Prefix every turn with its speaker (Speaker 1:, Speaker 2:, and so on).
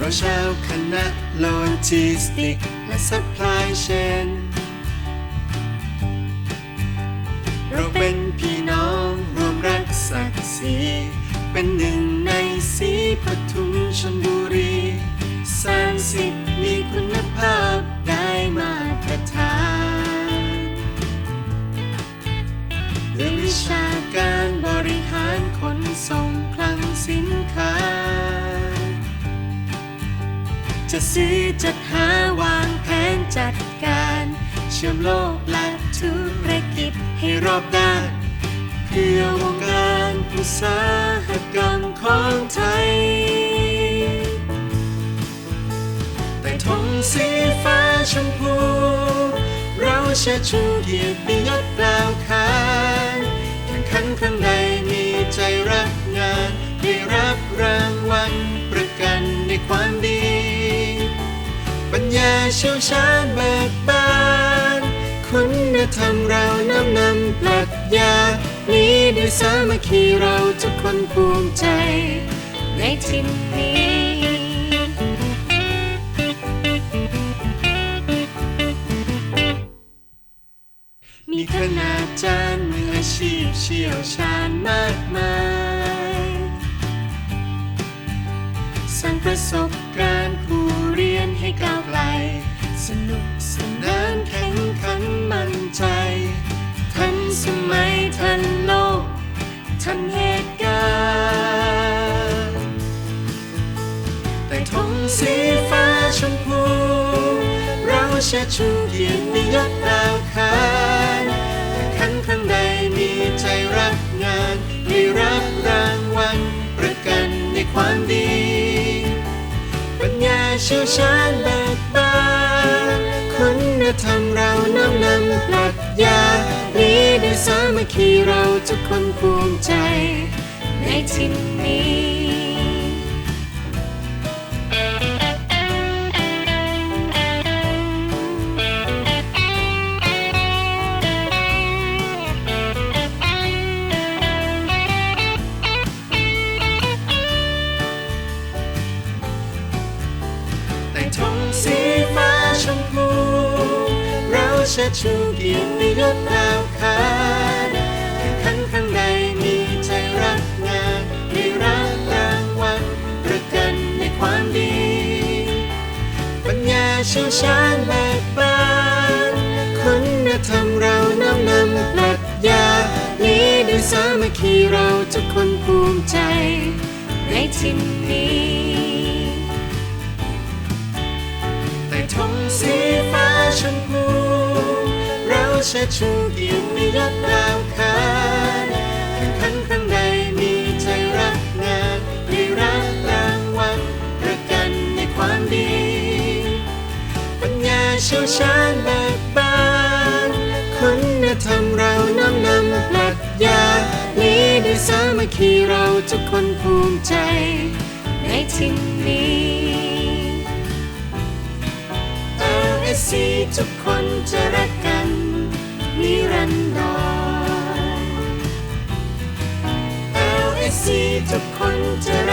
Speaker 1: เราชาวคณะโลจิสติก และซัพพลายเชนเราเป็นพี่น้องรวมรักศักดิ์ศรีเป็นหนึ่งในสีปทุมชนบุรี จะซื้อจัดหาวางแผนจัดการ เชื่อมโลกและธุรกิจให้รอบด้าน เพื่อวงการอุตสาหกรรมของไทย แต่ธงสีฟ้าชมพู เราเชิดชูเกียรติยศกล่าวขานแข่งขันครั้งใดมีใจรักงาน ได้รับรางวัลประกันในความาเชี่ยวชาญเบิกบานคุณธรรมเรานำนำปรัชญา นี้ด้วยสามัคคีเราทุกคนภูมิใจ ในทินนี้ มีคณาจารย์มืออาชีพเชี่ยวชาญมากมายสร้างประสบการณ์ ให้ก้าวไกล สนุกสนานแข่งขันมั่นใจ ทันสมัยทันโลก ทันเหตุการณ์แต่ธงสีฟ้าชมพู เราเชิดชูเกียรติยศดาวคา เชี่ยวชาญเบิกบานคุณธรรมเราน้อมนำปรัชญานี้ด้วยสามัคคีเราทุกคนภูมิใจ ในทิ่นี้ ชิดชูเกียรติยศดาวขานแข่งขันครั้งใดมีใจรักงานได้รับรางวัลประกันในความดี ปัญญาเชี่ยวชาญเบิกบานคุณธรรมเราน้อมนำปรัชญานี้ด้วยสามัคคีเราทุกคนภูมิใจ ในที่นี้ เราเชิดชูเกียรติยศดาวขานแข่งขันครั้งใดมีใจรักงานได้รับรางวัลประกันในความดี ปัญญาเชี่ยวชาญเบิกบานคุณธรรมเราน้อมนำปรัชญานี้ด้วยสามัคคีเราทุกคนภูมิใจ ในที่นี้ LSC ทุกคนจะรักกัน นิรันดร LSC ทุกคนจะ